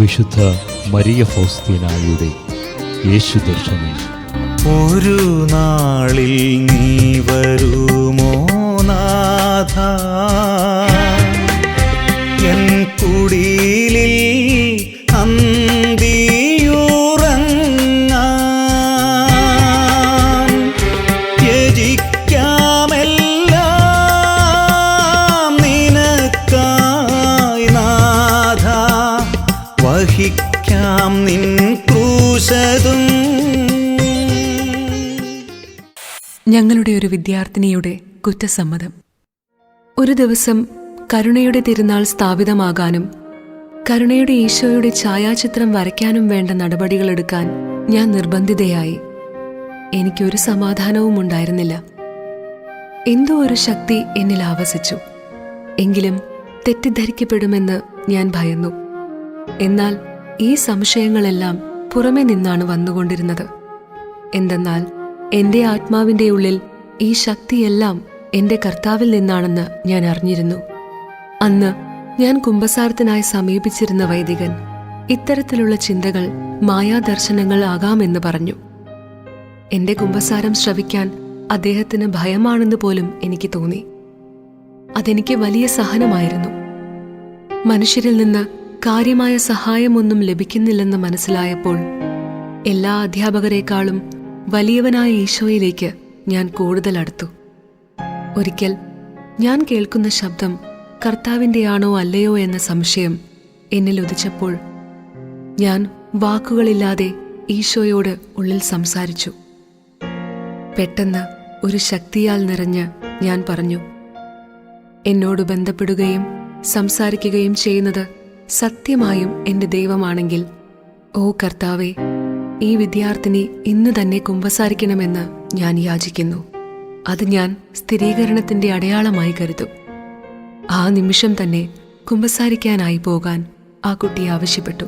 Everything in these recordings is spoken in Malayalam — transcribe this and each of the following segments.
വിശുദ്ധ മരിയ ഫോസ്തീനായുടെ യേശു ദർശനം. ഒരു നാളിൽ നീ വരുമോ നാഥ? എൻ കുടിയിലിൽ അന്തിയുറങ്ങാൻ ത്യജിക്കാമെല്ലാം വഹിക്കാം നിൻ ക്രൂശതും. ഞങ്ങളുടെ ഒരു വിദ്യാർത്ഥിനിയുടെ കുറ്റസമ്മതം. ഒരു ദിവസം കരുണയുടെ തിരുനാൾ സ്ഥാപിതമാകാനും കരുണയുടെ ഈശോയുടെ ഛായാചിത്രം വരയ്ക്കാനും വേണ്ട നടപടികളെടുക്കാൻ ഞാൻ നിർബന്ധിതയായി. എനിക്കൊരു സമാധാനവും ഉണ്ടായിരുന്നില്ല. എന്തോ ഒരു ശക്തി എന്നിൽ ആവസിച്ചു. എങ്കിലും തെറ്റിദ്ധരിക്കപ്പെടുമെന്ന് ഞാൻ ഭയന്നു. എന്നാൽ ഈ സംശയങ്ങളെല്ലാം പുറമെ നിന്നാണ് വന്നുകൊണ്ടിരുന്നത്. എന്തെന്നാൽ എന്റെ ആത്മാവിന്റെ ഉള്ളിൽ ഈ ശക്തിയെല്ലാം എന്റെ കർത്താവിൽ നിന്നാണെന്ന് ഞാൻ അറിഞ്ഞിരുന്നു. അന്ന് ഞാൻ കുംഭസാരത്തിനായി സമീപിച്ചിരുന്ന വൈദികൻ ഇത്തരത്തിലുള്ള ചിന്തകൾ മായാദർശനങ്ങൾ ആകാമെന്ന് പറഞ്ഞു. എന്റെ കുംഭസാരം ശ്രവിക്കാൻ അദ്ദേഹത്തിന് ഭയമാണെന്ന് പോലും എനിക്ക് തോന്നി. അതെനിക്ക് വലിയ സഹനമായിരുന്നു. മനുഷ്യരിൽ നിന്ന് കാര്യമായ സഹായമൊന്നും ലഭിക്കുന്നില്ലെന്ന് മനസ്സിലായപ്പോൾ എല്ലാ അധ്യാപകരെക്കാളും വലിയവനായ ഈശോയിലേക്ക് ഞാൻ കൂടുതൽ അടുത്തു. ഒരിക്കൽ ഞാൻ കേൾക്കുന്ന ശബ്ദം കർത്താവിന്റെയാണോ അല്ലയോ എന്ന സംശയം എന്നിൽ ഉദിച്ചപ്പോൾ ഞാൻ വാക്കുകളില്ലാതെ ഈശോയോട് ഉള്ളിൽ സംസാരിച്ചു. പെട്ടെന്ന് ഒരു ശക്തിയാൽ നിറഞ്ഞ് ഞാൻ പറഞ്ഞു എന്നോട് ബന്ധപ്പെടുകയും സംസാരിക്കുകയും ചെയ്യുന്നത് സത്യമായും എന്റെ ദൈവമാണെങ്കിൽ ഓ കർത്താവെ ഈ വിദ്യാർത്ഥിനി ഇന്ന് തന്നെ കുമ്പസാരിക്കണമെന്ന് ഞാൻ യാചിക്കുന്നു. അത് ഞാൻ സ്ഥിരീകരണത്തിന്റെ അടയാളമായി കരുതും. ആ നിമിഷം തന്നെ കുമ്പസാരിക്കാനായി പോകാൻ ആ കുട്ടി ആവശ്യപ്പെട്ടു.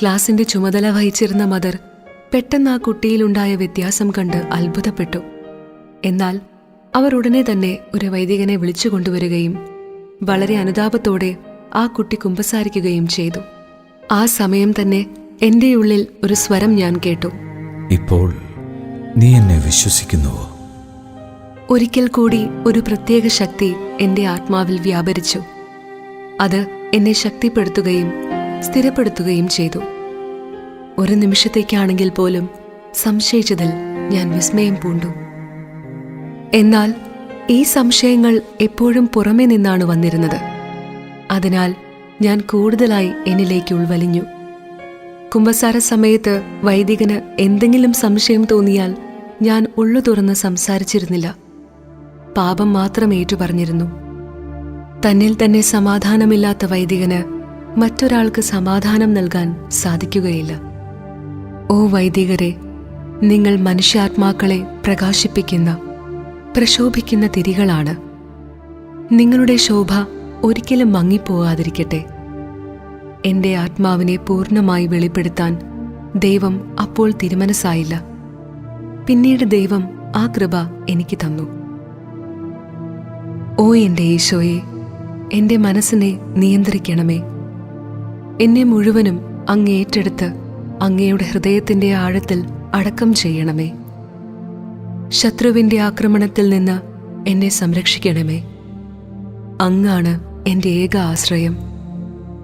ക്ലാസിന്റെ ചുമതല വഹിച്ചിരുന്ന മദർ പെട്ടെന്ന് ആ കുട്ടിയിലുണ്ടായ വ്യത്യാസം കണ്ട് അത്ഭുതപ്പെട്ടു. എന്നാൽ അവർ ഉടനെ തന്നെ ഒരു വൈദികനെ വിളിച്ചു കൊണ്ടുവരികയും വളരെ അനുതാപത്തോടെ ആ കുട്ടി കുമ്പസാരിക്കുകയും ചെയ്തു. ആ സമയം തന്നെ എന്റെ ഉള്ളിൽ ഒരു സ്വരം ഞാൻ കേട്ടു. ഇപ്പോൾ നീ എന്നെ വിശ്വസിക്കുന്നുവോ? ഒരിക്കൽ കൂടി ഒരു പ്രത്യേക ശക്തി എന്റെ ആത്മാവിൽ വ്യാപരിച്ചു. അത് എന്നെ ശക്തിപ്പെടുത്തുകയും സ്ഥിരപ്പെടുത്തുകയും ചെയ്തു. ഒരു നിമിഷത്തേക്കാണെങ്കിൽ പോലും സംശയിച്ചതിൽ ഞാൻ വിസ്മയം പൂണ്ടു. എന്നാൽ ഈ സംശയങ്ങൾ എപ്പോഴും പുറമേ നിന്നാണ് വന്നിരുന്നത്. അതിനാൽ ഞാൻ കൂടുതലായി എന്നിലേക്ക് ഉൾവലിഞ്ഞു. കുംഭസാര സമയത്ത് വൈദികന് എന്തെങ്കിലും സംശയം തോന്നിയാൽ ഞാൻ ഉള്ളു തുറന്ന് സംസാരിച്ചിരുന്നില്ല. പാപം മാത്രം ഏറ്റുപറഞ്ഞിരുന്നു. തന്നിൽ തന്നെ സമാധാനമില്ലാത്ത വൈദികന് മറ്റൊരാൾക്ക് സമാധാനം നൽകാൻ സാധിക്കുകയില്ല. ഓ വൈദികരെ നിങ്ങൾ മനുഷ്യാത്മാക്കളെ പ്രകാശിപ്പിക്കുന്ന പ്രശോഭിക്കുന്ന തിരികളാണ്. നിങ്ങളുടെ ശോഭ ഒരിക്കലും മങ്ങിപ്പോകാതിരിക്കട്ടെ എന്റെ ആത്മാവിനെ പൂർണമായി വെളിപ്പെടുത്താൻ ദൈവം അപ്പോൾ തിരുമനസ്സായില്ല. പിന്നീട് ദൈവം ആ കൃപ എനിക്ക് തന്നു. ഓ എന്റെ ഈശോയെ എന്റെ മനസ്സിനെ നിയന്ത്രിക്കണമേ. എന്നെ മുഴുവനും അങ്ങ് ഏറ്റെടുത്ത് അങ്ങയുടെ ഹൃദയത്തിന്റെ ആഴത്തിൽ അടക്കം ചെയ്യണമേ. ശത്രുവിന്റെ ആക്രമണത്തിൽ നിന്ന് എന്നെ സംരക്ഷിക്കണമേ. അങ്ങാണ് എന്റെ ഏക ആശ്രയം.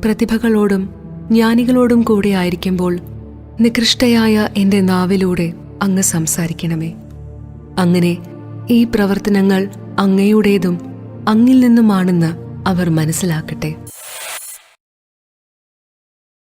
പ്രതിഭകളോടും ജ്ഞാനികളോടും കൂടെ ആയിരിക്കുമ്പോൾ നികൃഷ്ടയായ എന്റെ നാവിലൂടെ അങ്ങ് സംസാരിക്കണമേ. അങ്ങനെ ഈ പ്രവർത്തനങ്ങൾ അങ്ങയുടേതും അങ്ങിൽ നിന്നുമാണെന്ന് അവർ മനസ്സിലാക്കട്ടെ.